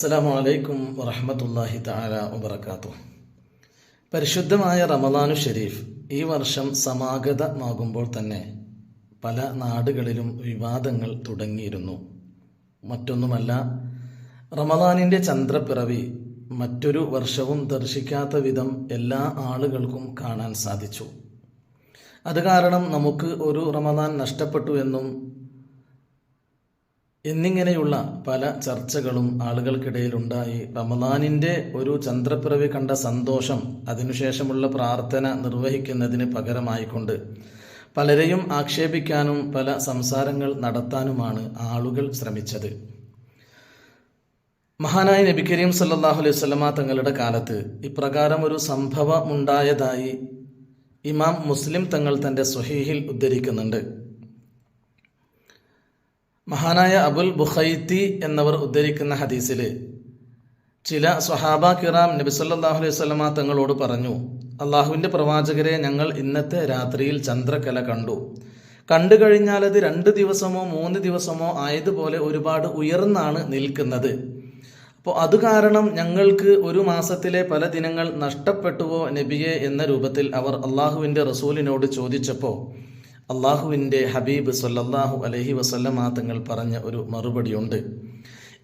അസ്സലാമു അലൈക്കും വറഹമത്തല്ലാഹി തആല വബറകാതുഹു. പരിശുദ്ധമായ റമദാനു ഷെരീഫ് ഈ വർഷം സമാഗതമാകുമ്പോൾ തന്നെ പല നാടുകളിലും വിവാദങ്ങൾ തുടങ്ങിയിരുന്നു. മറ്റൊന്നുമല്ല റമദാനിന്റെ ചന്ദ്രപ്പിറവി മറ്റൊരു വർഷവും ദർശിക്കാത്ത വിധം എല്ലാ ആളുകൾക്കും കാണാൻ സാധിച്ചു. അത് കാരണം നമുക്ക് ഒരു റമദാൻ നഷ്ടപ്പെട്ടു എന്നും എന്നിങ്ങനെയുള്ള പല ചർച്ചകളും ആളുകൾക്കിടയിൽ ഉണ്ടായി റമദാനിന്റെ ഒരു ചന്ദ്രപ്പിറവി കണ്ട സന്തോഷം അതിനുശേഷമുള്ള പ്രാർത്ഥന നിർവഹിക്കുന്നതിന് പകരമായിക്കൊണ്ട് പലരെയും ആക്ഷേപിക്കാനും പല സംസാരങ്ങൾ നടത്താനുമാണ് ആളുകൾ ശ്രമിച്ചത്. മഹാനായ നബി കരീം സല്ലാഹു അലൈഹി സ്വലമ തങ്ങളുടെ കാലത്ത് ഇപ്രകാരം ഒരു സംഭവം ഉണ്ടായതായി ഇമാം മുസ്ലിം തങ്ങൾ തന്റെ സ്വഹീഹിൽ ഉദ്ധരിക്കുന്നുണ്ട്. മഹാനായ അബുൽ ബുഖൈത്തി എന്നവർ ഉദ്ധരിക്കുന്ന ഹദീസിൽ ചില സ്വഹാബ കിറാം നബി സല്ലാഹു അലൈഹി സ്വലമ തങ്ങളോട് പറഞ്ഞു അള്ളാഹുവിന്റെ പ്രവാചകരെ ഞങ്ങൾ ഇന്നത്തെ രാത്രിയിൽ ചന്ദ്രക്കല കണ്ടു. കണ്ടു കഴിഞ്ഞാൽ അത് രണ്ട് ദിവസമോ മൂന്ന് ദിവസമോ ആയതുപോലെ ഒരുപാട് ഉയർന്നാണ് നിൽക്കുന്നത്. അപ്പോൾ അത് കാരണം ഞങ്ങൾക്ക് ഒരു മാസത്തിലെ പല ദിനങ്ങൾ നഷ്ടപ്പെട്ടുവോ നബിയെ എന്ന രൂപത്തിൽ അവർ അള്ളാഹുവിന്റെ റസൂലിനോട് ചോദിച്ചപ്പോൾ അള്ളാഹുവിന്റെ ഹബീബ് സല്ലാഹു അലഹി വസല്ലമ തങ്ങൾ പറഞ്ഞ ഒരു മറുപടിയുണ്ട്.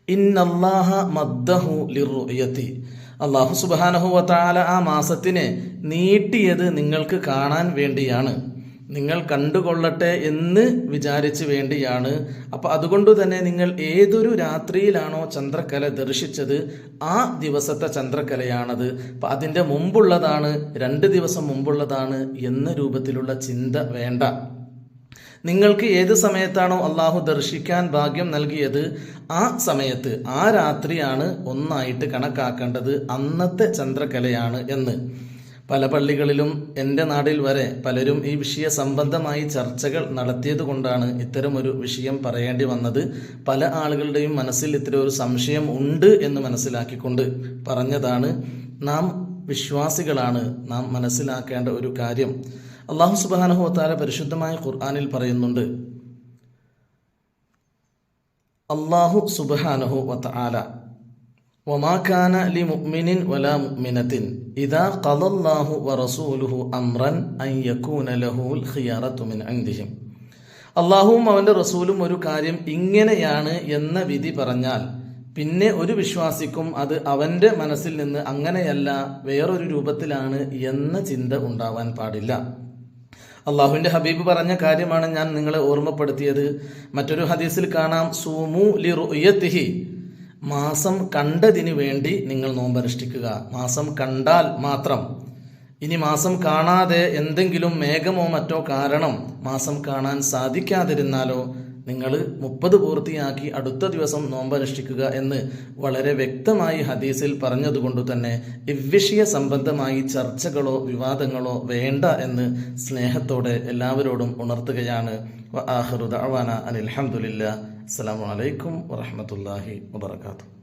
ഇന്നല്ലാഹ മദ്ദഹു ലിറുയത്തി. അള്ളാഹു ആ മാസത്തിനെ നീട്ടിയത് നിങ്ങൾക്ക് കാണാൻ വേണ്ടിയാണ്. നിങ്ങൾ കണ്ടുകൊള്ളട്ടെ എന്ന് വിചാരിച്ച് വേണ്ടിയാണ്. അപ്പോൾ അതുകൊണ്ട് തന്നെ നിങ്ങൾ ഏതൊരു രാത്രിയിലാണോ ചന്ദ്രക്കല ദർശിച്ചത് ആ ദിവസത്തെ ചന്ദ്രക്കലയാണത് അപ്പം അതിന്റെ മുമ്പുള്ളതാണ് രണ്ട് ദിവസം മുമ്പുള്ളതാണ് എന്ന രൂപത്തിലുള്ള ചിന്ത വേണ്ട. നിങ്ങൾക്ക് ഏത് സമയത്താണോ അള്ളാഹു ദർശിക്കാൻ ഭാഗ്യം നൽകിയത് ആ സമയത്ത് ആ രാത്രിയാണ് ഒന്നായിട്ട് കണക്കാക്കേണ്ടത് അന്നത്തെ ചന്ദ്രകലയാണ് എന്ന്. പല പള്ളികളിലും എന്റെ നാടിൽ വരെ പലരും ഈ വിഷയ സംബന്ധമായി ചർച്ചകൾ നടത്തിയത് കൊണ്ടാണ് ഇത്തരമൊരു വിഷയം പറയേണ്ടി വന്നത്. പല ആളുകളുടെയും മനസ്സിൽ ഇത്തരം ഒരു സംശയം ഉണ്ട് എന്ന് മനസ്സിലാക്കിക്കൊണ്ട് പറഞ്ഞതാണ്. നാം വിശ്വാസികളാണ്. നാം മനസ്സിലാക്കേണ്ട ഒരു കാര്യം. അള്ളാഹു സുബാനഹു താല പരിശുദ്ധമായ ഖുർആാനിൽ പറയുന്നുണ്ട്. അള്ളാഹു സുബാനഹു വത്താല ഇദാ വറസൂലുഹു അംറൻ ലഹുൽ മിൻ അള്ളാഹുവും അവന്റെ റസൂലും ഒരു കാര്യം ഇങ്ങനെയാണ് എന്ന വിധി പറഞ്ഞാൽ പിന്നെ ഒരു വിശ്വാസിക്കും അത് അവന്റെ മനസ്സിൽ നിന്ന് അങ്ങനെയല്ല വേറൊരു രൂപത്തിലാണ് എന്ന ചിന്ത ഉണ്ടാവാൻ പാടില്ല. അള്ളാഹുവിന്റെ ഹബീബ് പറഞ്ഞ കാര്യമാണ് ഞാൻ നിങ്ങളെ ഓർമ്മപ്പെടുത്തിയത്. മറ്റൊരു ഹദീസിൽ കാണാം സൂമു ലി റുയത്തിഹി. മാസം കണ്ടതിന് വേണ്ടി നിങ്ങൾ നോമ്പനുഷ്ഠിക്കുക. മാസം കണ്ടാൽ മാത്രം. ഇനി മാസം കാണാതെ എന്തെങ്കിലും മേഘമോ മറ്റോ കാരണം മാസം കാണാൻ സാധിക്കാതിരുന്നാലോ നിങ്ങൾ മുപ്പത് പൂർത്തിയാക്കി അടുത്ത ദിവസം നോമ്പനുഷ്ഠിക്കുക എന്ന് വളരെ വ്യക്തമായി ഹദീസിൽ പറഞ്ഞതുകൊണ്ട് തന്നെ ഇവ്വിഷയ സംബന്ധമായി ചർച്ചകളോ വിവാദങ്ങളോ വേണ്ട എന്ന് സ്നേഹത്തോടെ എല്ലാവരോടും ഉണർത്തുകയാണ്. അനിൽഹമുല്ല അസ്സാം വലൈക്കും വാഹമത്തല്ലാഹി വാത്തു